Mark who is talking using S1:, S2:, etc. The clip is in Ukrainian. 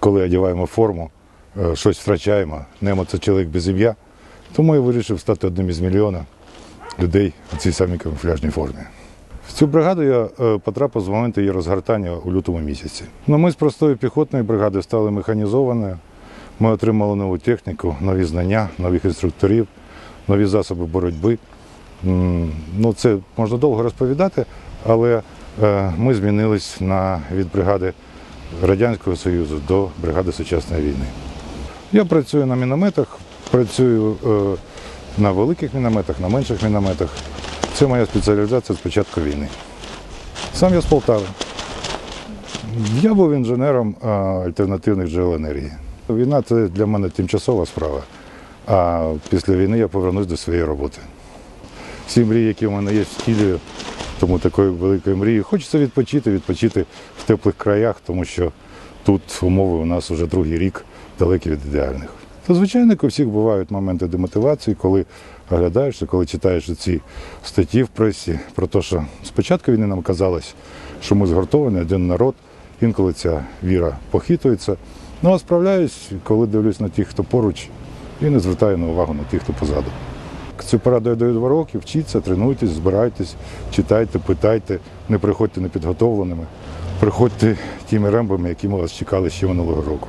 S1: коли одягаємо форму, е, щось втрачаємо. Немо це чоловік без ім'я. Тому я вирішив стати одним із мільйона людей у цій самій камуфляжній формі. В цю бригаду я е, потрапив з моменту її розгортання у лютому місяці. Ну, ми з простої піхотної бригади стали механізованою. Ми отримали нову техніку, нові знання, нових інструкторів, нові засоби боротьби. Ну, це можна довго розповідати, але е, ми змінились на, від бригади Радянського Союзу до бригади сучасної війни. Я працюю на мінометах, працюю е, на великих мінометах, на менших мінометах. Це моя спеціалізація з початку війни. Сам я з Полтави. Я був інженером е, альтернативних джерел енергії. Війна це для мене тимчасова справа, а після війни я повернусь до своєї роботи. Всі мрії, які в мене є, втілюю, тому такої великої мрії. Хочеться відпочити, відпочити в теплих краях, тому що тут умови у нас вже другий рік далекі від ідеальних. То, звичайно, у всіх бувають моменти демотивації, коли оглядаєшся, коли читаєш ці статті в пресі про те, що спочатку війни нам казалось, що ми згуртовані, один народ, інколи ця віра похитується. Ну а справляюсь, коли дивлюсь на тих, хто поруч, і не звертаю на увагу на тих, хто позаду. Цю пораду я даю два роки, вчіться, тренуйтесь, збирайтесь, читайте, питайте, не приходьте непідготовленими, приходьте тими рембами, які ми вас чекали ще минулого року.